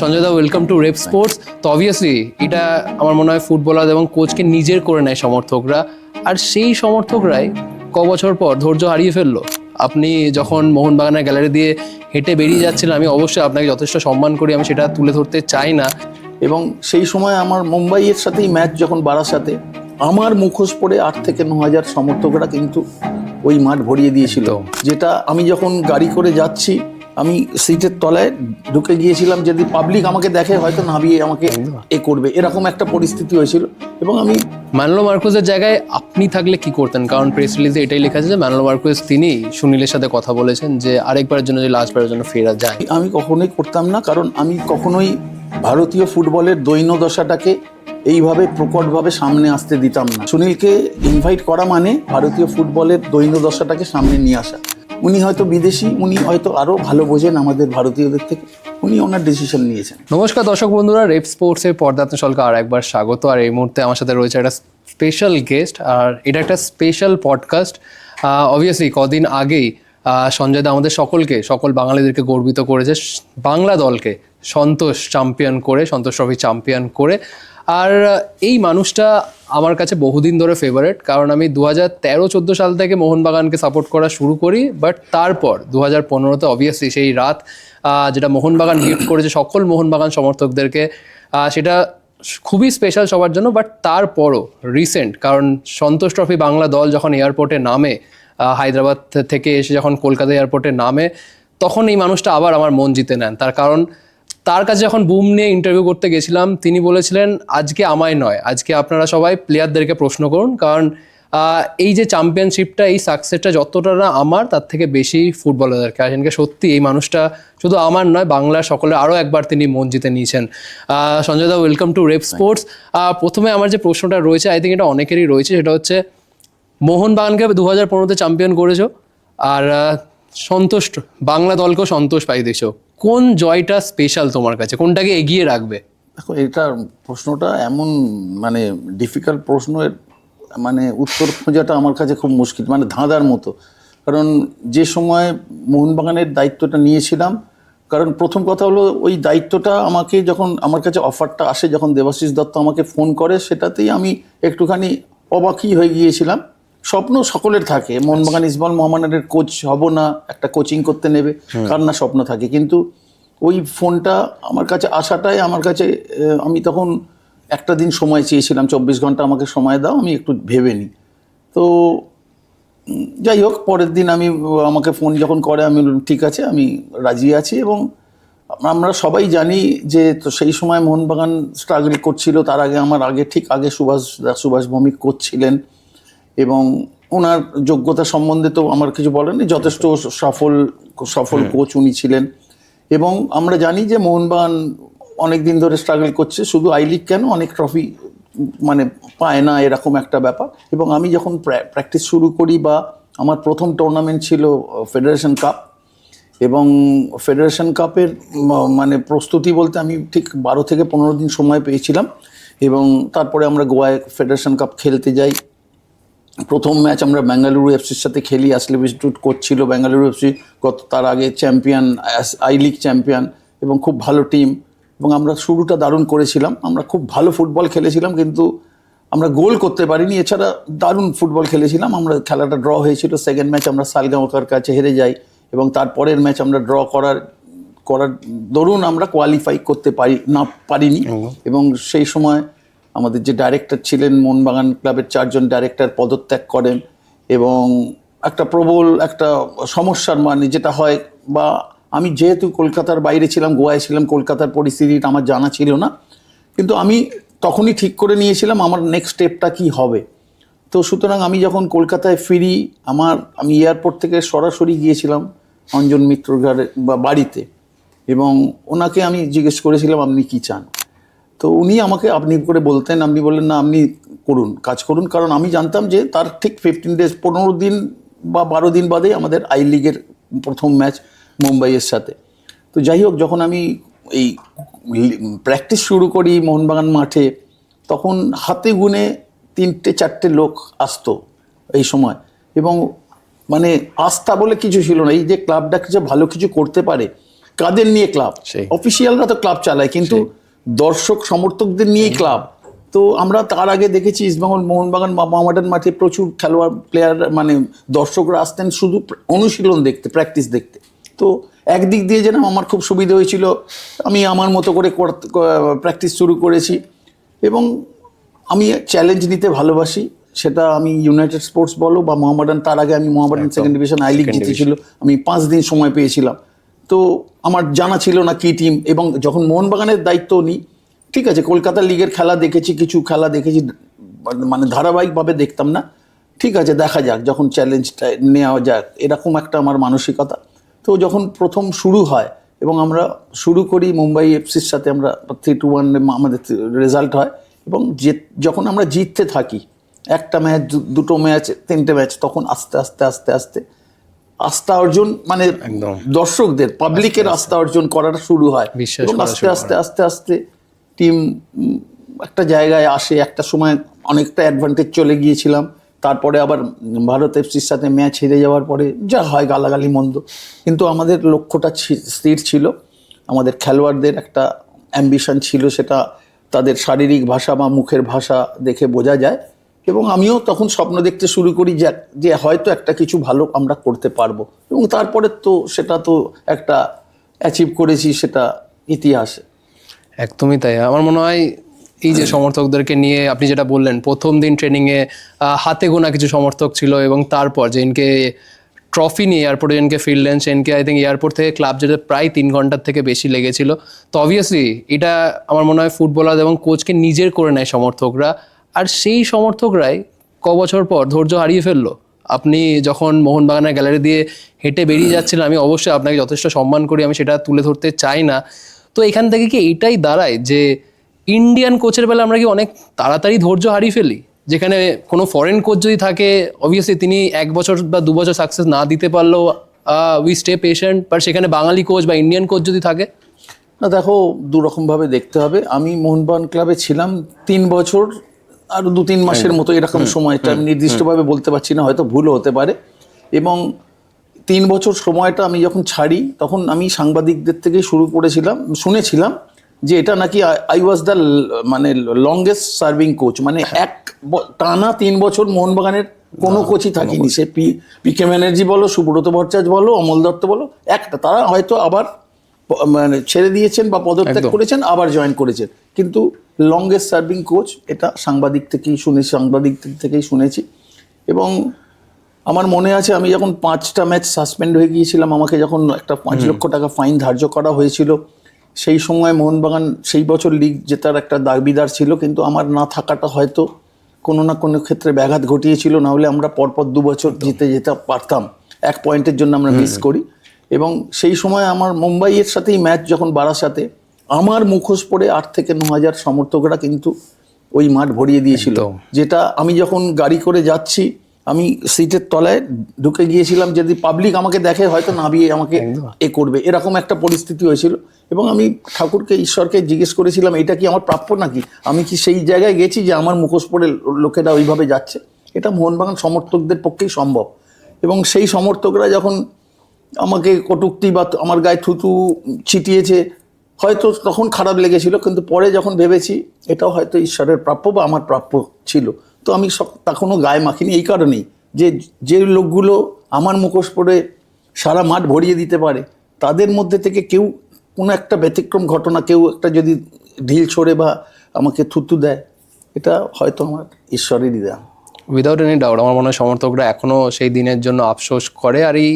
Sanjay da welcome to Rep Sports তো obviously এটা আমার মনে হয় ফুটবলার এবং কোচকে নিজের করে নেয় সমর্থকরা। আর সেই সমর্থকরাই ক বছর পর ধৈর্য হারিয়ে ফেলল। আপনি যখন মোহনবাগানের গ্যালারি দিয়ে হেঁটে বেরিয়ে যাচ্ছিলেন আমি অবশ্যই আপনাকে যথেষ্ট সম্মান করি আমি সেটা তুলে ধরতে চাই না। এবং সেই সময় আমার মুম্বাইয়ের সাথেই ম্যাচ যখন বাড়ার সাথে আমার মুখোশ পরে আট থেকে ন হাজার সমর্থকরা কিন্তু ওই মাঠ ভরিয়ে দিয়েছিল। যেটা আমি যখন গাড়ি করে যাচ্ছি আমি সিটের তলায় ঢুকে গিয়েছিলাম যদি পাবলিক আমাকে দেখে হয়তো নামিয়ে আমাকে এ করবে। এরকম একটা পরিস্থিতি হয়েছিল এবং আমি ম্যানলো মার্কোসের জায়গায় আপনি থাকলে কি করতেন? কারণ প্রেস রিলিজে এটাই লেখা আছে যে ম্যানলো মার্কোস তিনি সুনীলের সাথে কথা বলেছেন যে আরেকবারের জন্য যে লাস্টবারের জন্য ফেরা যায়। আমি কখনোই করতাম না কারণ আমি কখনোই ভারতীয় ফুটবলের দৈন্য দশাটাকে এইভাবে প্রকটভাবে সামনে আসতে দিতাম না। সুনীলকে ইনভাইট করা মানে ভারতীয় ফুটবলের দৈন্য দশাটাকে সামনে নিয়ে আসা। উনি হয়তো বিদেশি, উনি হয়তো আরও ভালো বোঝেন আমাদের ভারতীয়দের থেকে। উনি ওনার ডিসিশন নিয়েছেন। নমস্কার দর্শক বন্ধুরা, রেপ স্পোর্টসের পর্দাত্ম সলকে আর একবার স্বাগত। আর এই মুহূর্তে আমার সাথে রয়েছে একটা স্পেশাল গেস্ট আর এটা একটা স্পেশাল পডকাস্ট অবভিয়াসলি কদিন আগেই সঞ্জয় দা আমাদের সকলকে, সকল বাঙালিদেরকে গর্বিত করেছে। বাংলা দলকে সন্তোষ চ্যাম্পিয়ন করে, সন্তোষ ট্রফি চ্যাম্পিয়ন করে আর এই মানুষটা আমার কাছে বহুদিন ধরে ফেভারেট কারণ আমি দু হাজার তেরো, চোদ্দ সাল থেকে মোহনবাগানকে সাপোর্ট করা শুরু করি বাট তারপর দু হাজার পনেরোতে অবভিয়াসলি সেই রাত যেটা মোহনবাগান গিফট করেছে সকল মোহনবাগান সমর্থকদেরকে সেটা খুবই স্পেশাল সবার জন্য বাট তারপরও রিসেন্ট কারণ সন্তোষ ট্রফি বাংলা দল যখন এয়ারপোর্টে নামে হায়দ্রাবাদ থেকে এসে যখন কলকাতা এয়ারপোর্টে নামে, তখন এই মানুষটা আবার আমার মন জিতে নেন। তার কারণ তার কাছে যখন বুম নিয়ে ইন্টারভিউ করতে গেছিলাম, তিনি বলেছিলেন, আজকে আমায় নয়, আজকে আপনারা সবাই প্লেয়ারদেরকে প্রশ্ন করুন, কারণ এই যে চ্যাম্পিয়নশিপটা এই সাকসেসটা যতটা না আমার, তার থেকে বেশি ফুটবলারদেরকে সেদিনকে সত্যি এই মানুষটা শুধু আমার নয়, বাংলার সকলে আরও একবার তিনি মন জিতে নিয়েছেন। Sanjay da welcome to Rep Sports প্রথমে আমার যে প্রশ্নটা রয়েছে আই থিঙ্ক এটা অনেকেরই রয়েছে, সেটা হচ্ছে মোহনবাগানকে দু হাজার পনেরোতে চ্যাম্পিয়ন করেছ, আর সন্তুষ্ট বাংলা দলকেও সন্তোষ পাই দিয়েছ কোন জয়টা স্পেশাল তোমার কাছে? কোনটাকে এগিয়ে রাখবে? দেখো, এটা প্রশ্নটা এমন মানে ডিফিকাল্ট প্রশ্নের মানে উত্তর খোঁজাটা আমার কাছে খুব মুশকিল মানে ধাঁধার মতো। কারণ যে সময় মোহনবাগানের দায়িত্বটা নিয়েছিলাম, কারণ প্রথম কথা হলো ওই দায়িত্বটা আমাকে যখন, আমার কাছে অফারটা আসে, যখন দেবাশিস দত্ত আমাকে ফোন করে, সেটাতেই আমি একটুখানি অবাকই হয়ে গিয়েছিলাম। স্বপ্ন সকলের থাকে। মোহনবাগান ইসবল মোহাম্মদের কোচ হব না একটা কোচিং করতে নেবে কার না স্বপ্ন থাকে। কিন্তু ওই ফোনটা আমার কাছে আসাটাই আমার কাছে আমি তখন একটা দিন সময় চেয়েছিলাম চব্বিশ ঘণ্টা আমাকে সময় দাও আমি একটু ভেবে নিই। তো যাই হোক পরের দিন আমি আমাকে ফোন যখন করে আমি ঠিক আছে আমি রাজি আছি। এবং আমরা সবাই জানি যে তো সেই সময় মোহনবাগান স্ট্রাগল করছিল তার আগে আমার আগে ঠিক আগে সুভাষ সুভাষ ভৌমিক করছিলেন এবং ওনার যোগ্যতা সম্বন্ধে তো আমার কিছু বলেন নেই। যথেষ্ট সফল সফল কোচ উনি ছিলেন। এবং আমরা জানি যে মোহনবাগান অনেক দিন ধরে স্ট্রাগল করছে। শুধু আই লিগ কেন? অনেক ট্রফি মানে পায় না এরকম একটা ব্যাপার। এবং আমি যখন প্র্যাকটিস শুরু করি বা আমার প্রথম টুর্নামেন্ট ছিল ফেডারেশন কাপ এবং ফেডারেশন কাপের মানে প্রস্তুতি বলতে আমি ঠিক বারো থেকে পনেরো দিন সময় পেয়েছিলাম। এবং তারপরে আমরা গোয়ায় ফেডারেশন কাপ খেলতে যাই। প্রথম ম্যাচ আমরা বেঙ্গালুরু এফসির সাথে খেলি আসলে বিস্টুট করছিল বেঙ্গালুরু এফসি গত তার আগে চ্যাম্পিয়ন আই লিগ চ্যাম্পিয়ন এবং খুব ভালো টিম এবং আমরা শুরুটা দারুণ করেছিলাম। আমরা খুব ভালো ফুটবল খেলেছিলাম কিন্তু আমরা গোল করতে পারিনি। এছাড়া দারুণ ফুটবল খেলেছিলাম। আমরা খেলাটা ড্র হয়েছিল। সেকেন্ড ম্যাচ আমরা সালগাঁওকার কাছে হেরে যাই এবং তারপরের ম্যাচ আমরা ড্র করার করার দরুন আমরা কোয়ালিফাই করতে পারি না পারিনি এবং সেই সময় আমাদের যে ডাইরেক্টর ছিলেন মোহনবাগান ক্লাবের চারজন ডাইরেক্টর পদত্যাগ করেন এবং একটা প্রবল একটা সমস্যার মানে যেটা হয় বা আমি যেহেতু কলকাতার বাইরে ছিলাম, গোয়ায় ছিলাম, কলকাতার পরিস্থিতিটা আমার জানা ছিল না। কিন্তু আমি তখনই ঠিক করে নিয়েছিলাম আমার নেক্সট স্টেপটা কি হবে। তো সুতরাং আমি যখন কলকাতায় ফিরি, আমার আমি এয়ারপোর্ট থেকে সরাসরি গিয়েছিলাম অঞ্জন মিত্র বা বাড়িতে এবং ওনাকে আমি জিজ্ঞেস করেছিলাম, আপনি কি চান? তো উনি আমাকে আপনি করে বলতেন আপনি বললেন না আপনি করুন কাজ করুন। কারণ আমি জানতাম যে তার ঠিক ফিফটিন ডেজ পনেরো দিন বা বারো দিন বাদে আমাদের আই লিগের প্রথম ম্যাচ মুম্বাইয়ের সাথে। তো যাই হোক যখন আমি এই প্র্যাকটিস শুরু করি মোহনবাগান মাঠে তখন হাতে গুনে তিনটে চারটে লোক আসতো এই সময়। এবং মানে আস্থা বলে কিছু ছিল না এই যে ক্লাবটা যে ভালো কিছু করতে পারে কাদের নিয়ে ক্লাব। অফিসিয়ালরা তো ক্লাব চালায় কিন্তু দর্শক সমর্থকদের নিয়েই ক্লাব। তো আমরা তার আগে দেখেছি ইস্টবেঙ্গল মোহনবাগান বা মোহামেডান মাঠে প্রচুর খেলোয়াড় প্লেয়ার মানে দর্শকরা আসতেন শুধু অনুশীলন দেখতে প্র্যাকটিস দেখতে। তো একদিক দিয়ে যেন আমার খুব সুবিধে হয়েছিল আমি আমার মতো করে প্র্যাকটিস শুরু করেছি এবং আমি চ্যালেঞ্জ নিতে ভালোবাসি। সেটা আমি ইউনাইটেড স্পোর্টস বলো বা মোহামেডান তার আগে আমি Mohammedan second division I League জিতেছিল। আমি পাঁচ দিন সময় পেয়েছিলাম। তো আমার জানা ছিল না কি টিম এবং যখন মোহনবাগানের দায়িত্ব নিই ঠিক আছে, কলকাতা লিগের খেলা দেখেছি, কিছু খেলা দেখেছি মানে ধারাবাহিকভাবে দেখতাম না, ঠিক আছে, দেখা যাক, যখন চ্যালেঞ্জটা নেওয়া যাক, এরকম একটা আমার মানসিকতা। তো যখন প্রথম শুরু হয় এবং আমরা শুরু করি মুম্বাই এফসির সাথে আমরা থ্রি টু ওয়ান আমাদের রেজাল্ট হয় এবং যে, যখন আমরা জিততে থাকি, একটা ম্যাচ দুটো ম্যাচ তিনটে ম্যাচ তখন আস্তে আস্তে আস্তে আস্তে আস্থা অর্জন মানে দর্শকদের পাবলিকের আস্থা অর্জন করাটা শুরু হয়। বিশ্বাস আস্তে আস্তে আস্তে আস্তে টিম একটা জায়গায় আসে একটা সময় অনেকটা অ্যাডভান্টেজ চলে গিয়েছিলাম। তারপরে আবার ভারত এফসির সাথে ম্যাচ হেরে যাওয়ার পরে যা হয় গালাগালি মন্দ। কিন্তু আমাদের লক্ষ্যটা স্থির ছিল। আমাদের খেলোয়াড়দের একটা অ্যাম্বিশন ছিল সেটা তাদের শারীরিক ভাষা বা মুখের ভাষা দেখে বোঝা যায়। এবং আমিও তখন স্বপ্ন দেখতে শুরু করি যে যে হয়তো একটা কিছু ভালো আমরা করতে পারব। এবং তারপরে তো সেটা তো একটা অ্যাচিভ করেছি, সেটা ইতিহাসে। একদমই তাই। আমার মনে হয় এই যে সমর্থকদেরকে নিয়ে আপনি যেটা বললেন, প্রথম দিন ট্রেনিংয়ে হাতে গোনা কিছু সমর্থক ছিল এবং তারপর যেদিনকে ট্রফি নিয়ে এয়ারপোর্টে যেদিনকে ফিরলেন সেদিনকে আই থিঙ্ক এয়ারপোর্ট থেকে ক্লাব যেতে প্রায় তিন ঘণ্টার থেকে বেশি লেগেছিল। তো অবভিয়াসলি এটা আমার মনে হয় ফুটবলার এবং কোচকে নিজের করে নেয় সমর্থকরা। আর সেই সমর্থকরাই ক বছর পর ধৈর্য হারিয়ে ফেলল। আপনি যখন মোহনবাগানের গ্যালারি দিয়ে হেঁটে বেরিয়ে যাচ্ছিলেন, আমি অবশ্যই আপনাকে যথেষ্ট সম্মান করি, আমি সেটা তুলে ধরতে চাই না। তো এখান থেকে কি এইটাই দাঁড়ায় যে ইন্ডিয়ান কোচের বেলা আমরা কি অনেক তাড়াতাড়ি ধৈর্য হারিয়ে ফেলি? যেখানে কোনো ফরেন কোচ যদি থাকে অবভিয়াসলি তিনি এক বছর বা দু বছর সাকসেস না দিতে পারলেও উই স্টে পেশেন্ট বাট সেখানে বাঙালি কোচ বা ইন্ডিয়ান কোচ যদি থাকে? না, দেখো, দুরকমভাবে দেখতে হবে। আমি মোহনবাগান ক্লাবে ছিলাম তিন বছর আর দু তিন মাসের মতো এরকম সময়টা আমি নির্দিষ্টভাবে বলতে পারছি না হয়তো ভুলও হতে পারে। এবং তিন বছর সময়টা আমি যখন ছাড়ি তখন আমি সাংবাদিকদের থেকেই শুরু করেছিলাম শুনেছিলাম যে এটা নাকি আই ওয়াজ দ্য মানে লংগেস্ট সার্ভিং কোচ মানে এক টানা তিন বছর মোহনবাগানের কোনো কোচই থাকিনি। সে পি পি কে ব্যানার্জি বলো সুব্রত ভট্টাচার্য বলো অমল দত্ত বলো একটা। তারা হয়তো আবার মানে ছেড়ে দিয়েছেন বা পদত্যাগ করেছেন আবার জয়েন করেছেন। কিন্তু লংগেস্ট সার্ভিং কোচ এটা সাংবাদিক থেকেই শুনেছি সাংবাদিক থেকেই শুনেছি। এবং আমার মনে আছে আমি যখন পাঁচটা ম্যাচ সাসপেন্ড হয়ে গিয়েছিলাম আমাকে যখন একটা পাঁচ লক্ষ টাকা ফাইন ধার্য করা হয়েছিল সেই সময় মোহনবাগান সেই বছর লিগ জেতার একটা দাবিদার ছিল কিন্তু আমার না থাকাটা হয়তো কোনো না কোনো ক্ষেত্রে ব্যাঘাত ঘটিয়েছিল না হলে আমরা পরপর দু বছর জিতে যেতে পারতাম। এক পয়েন্টের জন্য আমরা মিস করি। এবং সেই সময় আমার মুম্বাইয়ের সাথেই ম্যাচ যখন বারাসাতে আমার মুখোশ পড়ে আট থেকে ন হাজার সমর্থকরা কিন্তু ওই মাঠ ভরিয়ে দিয়েছিল। যেটা আমি যখন গাড়ি করে যাচ্ছি আমি সিটের তলায় ঢুকে গিয়েছিলাম যদি পাবলিক আমাকে দেখে হয়তো নামিয়ে আমাকে এ করবে। এরকম একটা পরিস্থিতি হয়েছিল। এবং আমি ঠাকুরকে ঈশ্বরকে জিজ্ঞেস করেছিলাম এটা কি আমার প্রাপ্য নাকি? আমি কি সেই জায়গায় গেছি যে আমার মুখোশ পড়ে লোকেরা ওইভাবে যাচ্ছে? এটা মোহনবাগান সমর্থকদের পক্ষেই সম্ভব। এবং সেই সমর্থকরা যখন আমাকে কটুক্তি বা আমার গায়ে থুতু ছিটিয়েছে হয়তো তখন খারাপ লেগেছিল, কিন্তু পরে যখন ভেবেছি, এটাও হয়তো ঈশ্বরের প্রাপ্য বা আমার প্রাপ্য ছিল। তো আমি সব, তখনও গায়ে মাখিনি এই কারণেই যে যে লোকগুলো আমার মুখোশ পড়ে সারা মাঠ ভরিয়ে দিতে পারে, তাদের মধ্যে থেকে কেউ কোনো একটা ব্যতিক্রম ঘটনা, কেউ একটা যদি ঢিল ছড়ে বা আমাকে থুতু দেয়, এটা হয়তো আমার ঈশ্বরেরই দেওয়া উইদাউট এনি ডাউট আমার মনে হয় সমর্থকরা এখনও সেই দিনের জন্য আফসোস করে, আর এই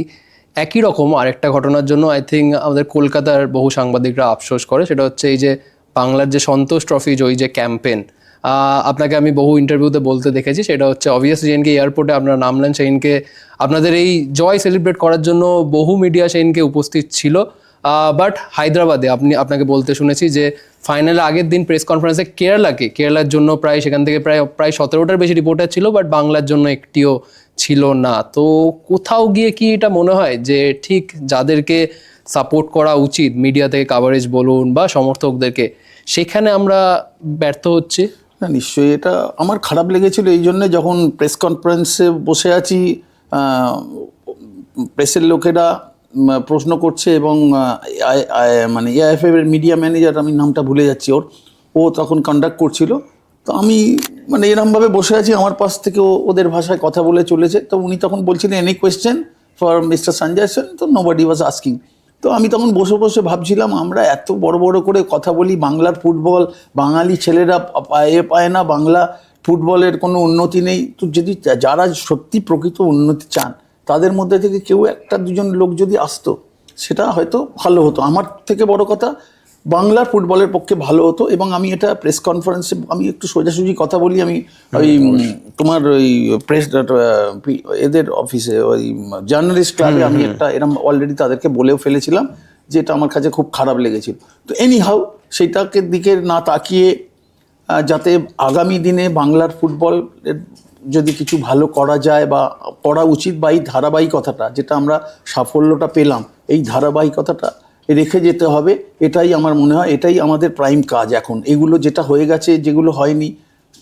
একই রকম আরেকটা ঘটনার জন্য আই থিঙ্ক আমাদের কলকাতার বহু সাংবাদিকরা আফসোস করে, সেটা হচ্ছে এই যে বাংলার যে সন্তোষ ট্রফি ওই যে ক্যাম্পেন আপনাকে আমি বহু ইন্টারভিউতে বলতে দেখেছি, সেটা হচ্ছে অবভিয়াসলি যেদিনকে এয়ারপোর্টে আপনারা নামলেন সেদিনকে আপনাদের এই জয় সেলিব্রেট করার জন্য বহু মিডিয়া সেদিনকে উপস্থিত ছিল বাট হায়দ্রাবাদে আপনি, আপনাকে বলতে শুনেছি যে ফাইনালে আগের দিন প্রেস কনফারেন্সে কেরালাকে, কেরালার জন্য প্রায় সেখান থেকে প্রায় প্রায় সতেরোটার বেশি রিপোর্টার ছিল বাট বাংলার জন্য একটিও ছিল না। তো কোথাও গিয়ে কি এটা মনে হয় যে ঠিক যাদেরকে সাপোর্ট করা উচিত মিডিয়া থেকে কাভারেজ বলুন বা সমর্থকদেরকে, সেখানে আমরা ব্যর্থ হচ্ছি? না, নিশ্চয়ই এটা আমার খারাপ লেগেছিল এই জন্যে যখন প্রেস কনফারেন্সে বসে আছি প্রেসের লোকেরা প্রশ্ন করছে এবং মানে এআইএফএফ এর মিডিয়া ম্যানেজার আমি নামটা ভুলে যাচ্ছি ওর, ও তখন কন্ডাক্ট করছিল। তো আমি মানে এরমভাবে বসে আছি, আমার পাশ থেকে ওদের ভাষায় কথা বলে চলেছে। তো উনি তখন বলছিলেন any question for mister Sanjay Sen তো বডি ওয়াজ আস্কিং তো আমি তখন বসে বসে ভাবছিলাম, আমরা এত বড় বড় করে কথা বলি, বাংলার ফুটবল, বাঙালি ছেলেরা পায়ে পায় না, বাংলা ফুটবলের কোনো উন্নতি নেই। তো যদি যারা সত্যি প্রকৃত উন্নতি চান, তাদের মধ্যে থেকে কেউ একটা দুজন লোক যদি আসতো, সেটা হয়তো ভালো হতো। আমার থেকে বড় কথা বাংলার ফুটবলের পক্ষে ভালো হতো এবং আমি এটা প্রেস কনফারেন্সে আমি একটু সোজাসুজি কথা বলি আমি ওই তোমার ওই প্রেস এদের অফিসে ওই জার্নালিস্ট ক্লাবে আমি একটা এরম অলরেডি তাদেরকে বলেও ফেলেছিলাম যে এটা আমার কাছে খুব খারাপ লেগেছিল। তো এনি হাউ সেইটাকে দিকে না তাকিয়ে যাতে আগামী দিনে বাংলার ফুটবল যদি কিছু ভালো করা যায় বা করা উচিত বা এই ধারাবাহিকতাটা যেটা আমরা সাফল্যটা পেলাম এই ধারাবাহিকতাটা রেখে যেতে হবে, এটাই আমার মনে হয়, এটাই আমাদের প্রাইম কাজ এখন। এগুলো যেটা হয়ে গেছে, যেগুলো হয়নি,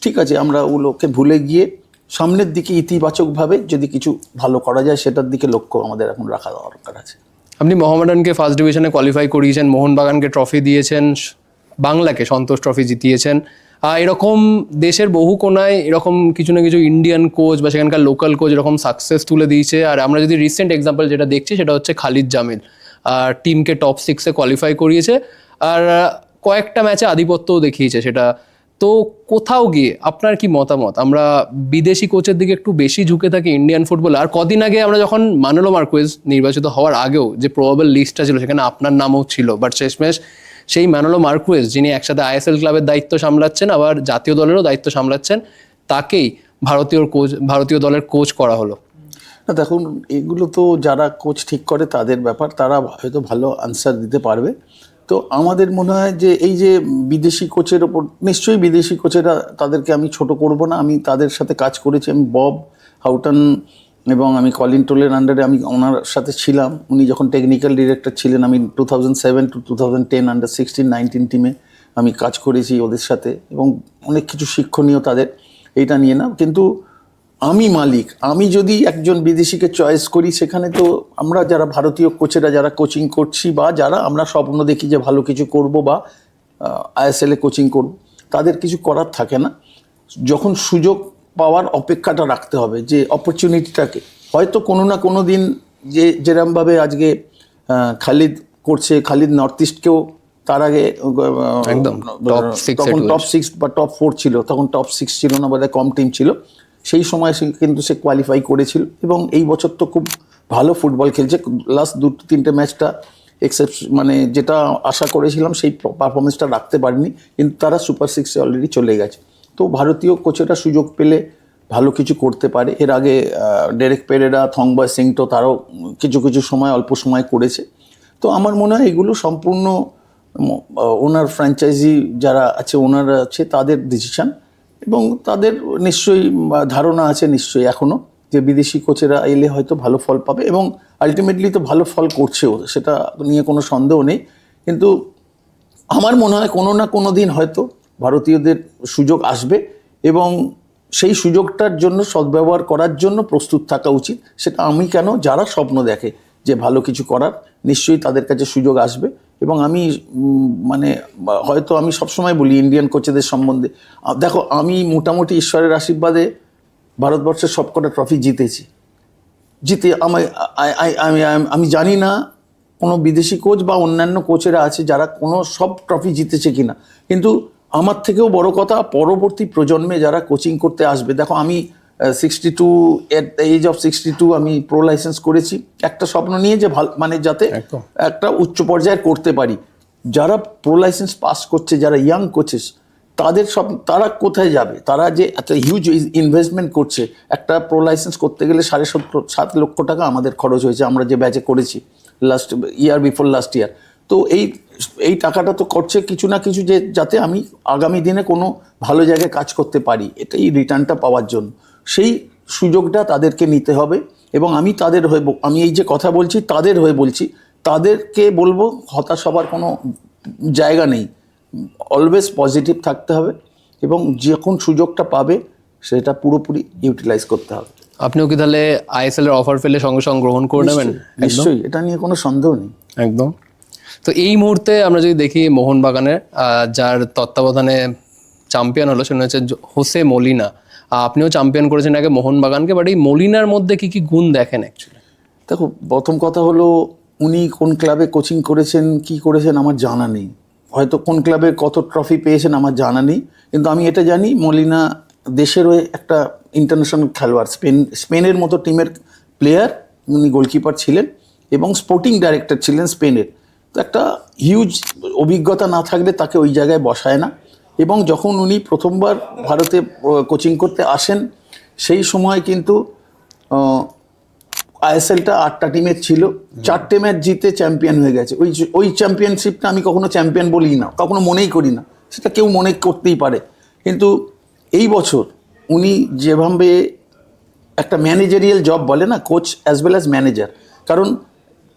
ঠিক আছে, আমরা ওগুলোকে ভুলে গিয়ে সামনের দিকে ইতিবাচকভাবে যদি কিছু ভালো করা যায়, সেটার দিকে লক্ষ্য আমাদের এখন রাখা দরকার আছে। আপনি মোহামেডানকে ফার্স্ট ডিভিশনে কোয়ালিফাই করিয়েছেন, মোহনবাগানকে ট্রফি দিয়েছেন, বাংলাকে সন্তোষ ট্রফি জিতিয়েছেন। এরকম দেশের বহু কোনায় এরকম কিছু না কিছু ইন্ডিয়ান কোচ বা সেখানকার লোকাল কোচ এরকম সাকসেস তুলে দিয়েছে। আর আমরা যদি রিসেন্ট এক্সাম্পল যেটা দেখছি, সেটা হচ্ছে খালিদ জামিল। টিমকে টপ সিক্সে কোয়ালিফাই করিয়েছে। আর কয়েকটা ম্যাচে আধিপত্যও দেখিয়েছে সেটা। তো কোথাও গিয়ে আপনার কি মতামত? আমরা বিদেশি কোচের দিকে একটু বেশি ঝুঁকে থাকি ইন্ডিয়ান ফুটবল আর কদিন আগে আমরা যখন মানলো মার্কুয়েজ নির্বাচিত হওয়ার আগেও যে প্রবাবল লিস্টটা ছিল, সেখানে আপনার নামও ছিল। বাট শেষমেশ সেই ম্যানোলো মার্কুয়েজ যিনি একসাথে আইএসএল ক্লাবের দায়িত্ব সামলাচ্ছেন, আবার জাতীয় দলেরও দায়িত্ব সামলাচ্ছেন, তাকেই ভারতীয় কোচ ভারতীয় দলের কোচ করা হলো। না, দেখুন, এগুলো তো যারা কোচ ঠিক করে তাদের ব্যাপার, তারা হয়তো ভালো আনসার দিতে পারবে। তো আমাদের মনে হয় যে, এই যে বিদেশি কোচের ওপর, নিশ্চয়ই বিদেশি কোচেরা তাদেরকে আমি ছোট করব না, আমি তাদের সাথে কাজ করেছি, আমি বব হাউটন এবং আমি কলিন টোলের আন্ডারে আমি ওনার সাথে ছিলাম। উনি যখন টেকনিক্যাল ডিরেক্টর ছিলেন, আমি two thousand seven to two thousand ten under sixteen nineteen টিমে আমি কাজ করেছি ওদের সাথে এবং অনেক কিছু শিক্ষণীয় তাদের, এইটা নিয়ে না, কিন্তু আমি মালিক আমি যদি একজন বিদেশিকে চয়েস করি সেখানে তো আমরা যারা ভারতীয় কোচেরা যারা কোচিং করছি বা যারা আমরা স্বপ্ন দেখি যে ভালো কিছু করব বা আইএসএলে কোচিং করব তাদের কিছু করার থাকে না। যখন সুযোগ পাওয়ার অপেক্ষাটা রাখতে হবে যে অপরচুনিটিটাকে হয়তো কোনো না কোনো দিন যে যেরমভাবে আজকে খালিদ করছে খালিদ নর্থ ইস্টকেও তার আগে একদম, তখন টপ সিক্স বা টপ ফোর ছিল তখন টপ সিক্স ছিল না বোধহয় কম টিম ছিল। সেই সময় সে কিন্তু সে কোয়ালিফাই করেছিল এবং এই বছর তো খুব ভালো ফুটবল খেলছে। লাস্ট দু, তিনটে ম্যাচটা এক্সেপ্ট মানে যেটা আশা করেছিলাম সেই পারফরমেন্সটা রাখতে পারিনি, কিন্তু তারা সুপার সিক্সে অলরেডি চলে গেছে। তো ভারতীয় কোচেরা সুযোগ পেলে ভালো কিছু করতে পারে। এর আগে ডেরেক পেরেরা থংবয় সিংটো তারও কিছু কিছু সময়, অল্প সময় করেছে। তো আমার মনে হয় এগুলো সম্পূর্ণ ওনার ফ্র্যাঞ্চাইজি যারা আছে, ওনারা আছে, তাদের ডিসিশন এবং তাদের নিশ্চয়ই ধারণা আছে নিশ্চয়ই এখনও যে বিদেশি কোচেরা এলে হয়তো ভালো ফল পাবে এবং আলটিমেটলি তো ভালো ফল করছেও, সেটা নিয়ে কোনো সন্দেহ নেই। কিন্তু আমার মনে হয় কোনো না কোনো দিন হয়তো ভারতীয়দের সুযোগ আসবে এবং সেই সুযোগটার জন্য সদ্ব্যবহার করার জন্য প্রস্তুত থাকা উচিত। সেটা আমি কেন, যারা স্বপ্ন দেখে যে ভালো কিছু করার, নিশ্চয়ই তাদের কাছে সুযোগ আসবে। এবং আমি মানে হয়তো আমি সবসময় বলি ইন্ডিয়ান কোচেদের সম্বন্ধে। দেখো, আমি মোটামুটি ঈশ্বরের আশীর্বাদে ভারতবর্ষের সবকটা ট্রফি জিতেছি। জিতে আমি আমি- আমি জানি না কোনো বিদেশি কোচ বা অন্যান্য কোচেরা আছে যারা কোনো সব ট্রফি জিতেছে কিনা। কিন্তু আমার থেকেও বড় কথা, পরবর্তী প্রজন্মে যারা কোচিং করতে আসবে, দেখো, আমি sixty two at age of sixty two আমি প্রো লাইসেন্স করেছি। একটা স্বপ্ন নিয়ে যে ভালো মানে যাতে একটা উচ্চ পর্যায়ের করতে পারি। যারা প্রো লাইসেন্স পাস করছে যারা ইয়াং কোচেস তাদের সব তারা কোথায় যাবে? তারা যে এত হিউজ ইনভেস্টমেন্ট করছে একটা প্রো লাইসেন্স করতে গেলে সাড়ে সাত লক্ষ টাকা আমাদের খরচ হয়েছে আমরা যে ব্যাচে করেছি last year before last year তো এই এই টাকাটা তো করছে কিছু না কিছু যে যাতে আমি আগামী দিনে কোনো ভালো জায়গায় কাজ করতে পারি। এটাই রিটার্নটা পাওয়ার জন্য। সেই সুযোগটা তাদেরকে নিতে হবে এবং আমি তাদের হয়ে আমি এই যে কথা বলছি তাদের হয়ে বলছি তাদেরকে বলব হতাশ হবার কোনো জায়গা নেই। অলওয়েজ পজিটিভ থাকতে হবে এবং যখন সুযোগটা পাবে সেটা পুরোপুরি ইউটিলাইজ করতে হবে। আপনিও কি তাহলে আইএসএল এর অফার পেলে সঙ্গে সঙ্গে গ্রহণ করে নেবেন? নিশ্চয়ই এটা নিয়ে কোনো সন্দেহ নেই। একদম। তো এই মুহূর্তে আমরা যদি দেখি মোহনবাগানের যার তত্ত্বাবধানে চ্যাম্পিয়ন হলো সেটা হচ্ছে হোসে মলিনা। আপনিও চ্যাম্পিয়ন করেছেন আগে মোহনবাগানকে বাট এই মলিনার মধ্যে কি কি গুণ দেখেন অ্যাকচুয়ালি দেখো, প্রথম কথা হলো, উনি কোন ক্লাবে কোচিং করেছেন, কি করেছেন আমার জানা নেই। হয়তো কোন ক্লাবে কত ট্রফি পেয়েছেন আমার জানা নেই, কিন্তু আমি এটা জানি, মলিনা দেশের হয়ে একটা ইন্টারন্যাশনাল খেলোয়াড়, স্পেন, স্পেনের মতো টিমের প্লেয়ার উনি গোলকিপার ছিলেন, এবং স্পোর্টিং ডাইরেক্টর ছিলেন স্পেনের। তো একটা হিউজ অভিজ্ঞতা না থাকলে তাকে ওই জায়গায় বসায় না। এবং যখন উনি প্রথমবার ভারতে কোচিং করতে আসেন সেই সময় কিন্তু আইএসএলটা আটটা টিমের ছিল। চারটে ম্যাচ জিতে চ্যাম্পিয়ন হয়ে গেছে। ওই ওই চ্যাম্পিয়নশিপটা আমি কখনো চ্যাম্পিয়ন বলি না। কখনো মনেই করি না। সেটা কেউ মনে করতেই পারে। কিন্তু এই বছর উনি যেভাবে একটা ম্যানেজারিয়াল জব বলে না coach as well as manager কারণ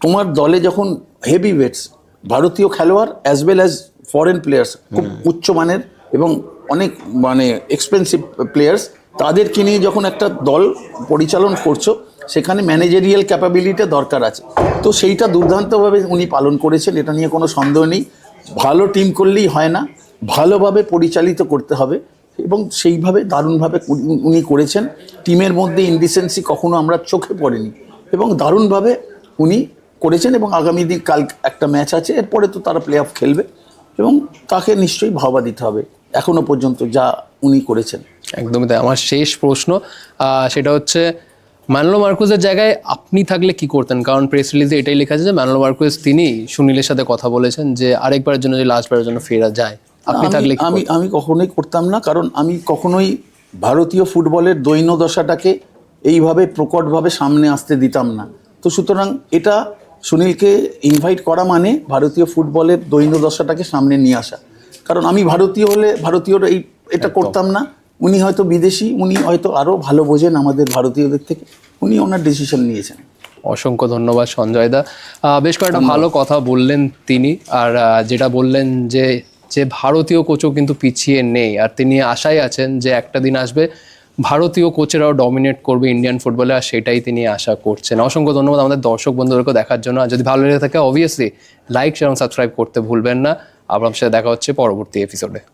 তোমার দলে যখন হেভি ওয়েটস ভারতীয় খেলোয়াড় as well as foreign players খুব উচ্চমানের এবং অনেক মানে এক্সপেন্সিভ প্লেয়ার্স তাদেরকে নিয়ে যখন একটা দল পরিচালন করছ, সেখানে ম্যানেজেরিয়াল ক্যাপাবিলিটি দরকার আছে। তো সেইটা দুর্দান্তভাবে উনি পালন করেছেন, এটা নিয়ে কোনো সন্দেহ নেই। ভালো টিম করলেই হয় না, ভালোভাবে পরিচালিত করতে হবে এবং সেইভাবে দারুণভাবে উনি- করেছেন। টিমের মধ্যে ইনডিসেন্সি কখনো আমরা চোখে পড়েনি এবং দারুণভাবে উনি করেছেন এবং আগামী দিন কাল একটা ম্যাচ আছে, এরপরে তো তারা প্লে অফ খেলবে এবং তাকে নিশ্চয়ই ভাবা দিতে হবে। এখনও পর্যন্ত যা উনি করেছেন। একদমই তাই। আমার শেষ প্রশ্ন সেটা হচ্ছে ম্যানলো মার্কুজের জায়গায় আপনি থাকলে কি করতেন? কারণ প্রেস রিলিজে এটাই লেখা আছে যে ম্যানলো মার্কুজ তিনি সুনীলের সাথে কথা বলেছেন যে আরেকবারের জন্য যে লাস্টবারের জন্য ফেরা যায়। আপনি থাকলে আমি আমি কখনোই করতাম না কারণ আমি কখনোই ভারতীয় ফুটবলের দৈন্য দশাটাকে এইভাবে প্রকটভাবে সামনে আসতে দিতাম না। তো সুতরাং এটা সুনীলকে ইনভাইট করা মানে ভারতীয় ফুটবলের দৈন্য দশাটাকে সামনে নিয়ে আসা। কারণ আমি ভারতীয় হলে ভারতীয়রা এই এটা করতাম না। উনি হয়তো বিদেশি উনি হয়তো আরও ভালো বোঝেন আমাদের ভারতীয়দের থেকে। উনি ওনার ডিসিশন নিয়েছেন। অসংখ্য ধন্যবাদ সঞ্জয় দা। বেশ কয়েকটা ভালো কথা বললেন তিনি। আর যেটা বললেন যে যে ভারতীয় কোচও কিন্তু পিছিয়ে নেই। আর তিনি আশায় আছেন যে একটা দিন আসবে ভারতীয় কোচেরাও ডমিনেট করবে ইন্ডিয়ান ফুটবলে আর সেটাই তিনি আশা করছেন। অসংখ্য ধন্যবাদ আমাদের দর্শক বন্ধুদেরকে দেখার জন্য। আর যদি ভালো লেগে থাকে অবভিয়াসলি লাইক শেয়ার এবং সাবস্ক্রাইব করতে ভুলবেন না। আবার সাথে দেখা হচ্ছে পরবর্তী এপিসোডে